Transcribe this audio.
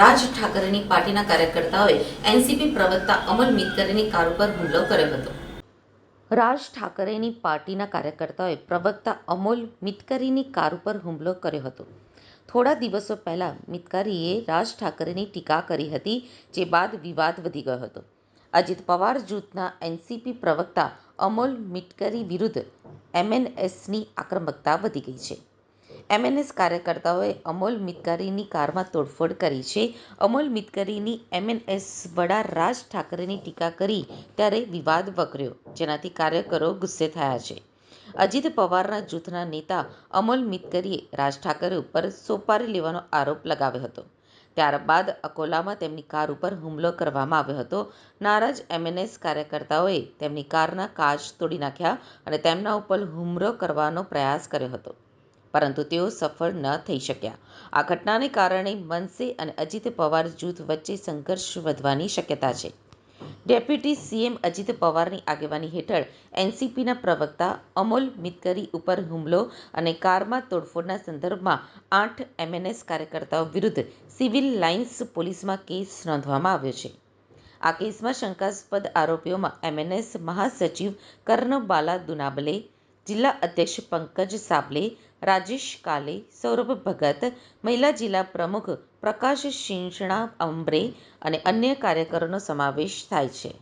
રાજ ઠાકરેની પાર્ટીના કાર્યકર્તાઓએ એનસીપી પ્રવક્તા અમલ મિતકરીની કાર ઉપર હુમલો કર્યો હતો. રાજ ઠાકરેની પાર્ટીના કાર્યકર્તાઓએ પ્રવક્તા અમોલ મિતકરીની કાર ઉપર હુમલો કર્યો હતો. થોડા દિવસો પહેલાં મિતકરીએ રાજ ઠાકરેની ટીકા કરી હતી, જે બાદ વિવાદ વધી ગયો હતો. અજીત પવાર જૂથના એનસીપી પ્રવક્તા અમોલ મિટકરી વિરુદ્ધ એમએનએસની આક્રમકતા વધી ગઈ છે. એમએનએસ કાર્યકર્તાઓએ અમોલ મિતકરીની કારમાં તોડફોડ કરી છે. અમોલ મિતકરીની એમએનએસ વડા રાજ ઠાકરેની ટીકા કરી ત્યારે વિવાદ વકર્યો, જેનાથી કાર્યકરો ગુસ્સે થયા છે. અજીત પવારના જૂથના નેતા અમોલ મિતકરીએ રાજ ઠાકરે ઉપર સોપારી લેવાનો આરોપ લગાવ્યો હતો. ત્યારબાદ અકોલામાં તેમની કાર ઉપર હુમલો કરવામાં આવ્યો હતો. નારાજ એમએનએસ કાર્યકર્તાઓએ તેમની કારના કાચ તોડી નાખ્યા અને તેમના ઉપર હુમલો કરવાનો પ્રયાસ કર્યો હતો. પરંતુ તેઓ સફળ ન થઈ શક્યા. આ ઘટનાને કારણે મનસે અને અજીત પવાર જૂથ વચ્ચે સંઘર્ષ વધવાની શક્યતા છે. ડેપ્યુટી સીએમ અજીત પવારની આગેવાની હેઠળ એનસીપીના પ્રવક્તા અમોલ મિતકરી ઉપર હુમલો અને કારમાં તોડફોડના સંદર્ભમાં આઠ એમએનએસ કાર્યકર્તાઓ વિરુદ્ધ સિવિલ લાઇન્સ પોલીસમાં કેસ નોંધવામાં આવ્યો છે. આ કેસમાં શંકાસ્પદ આરોપીઓમાં એમએનએસ મહાસચિવ કર્ણબાલા દુનાબલે જિલ્લા અધ્યક્ષ પંકજ સાબલે, રાજેશ કાલે, સૌરભ ભગત, મહિલા જિલ્લા પ્રમુખ પ્રકાશ શિંષણા અંબરે અને અન્ય કાર્યકરોનો સમાવેશ થાય છે.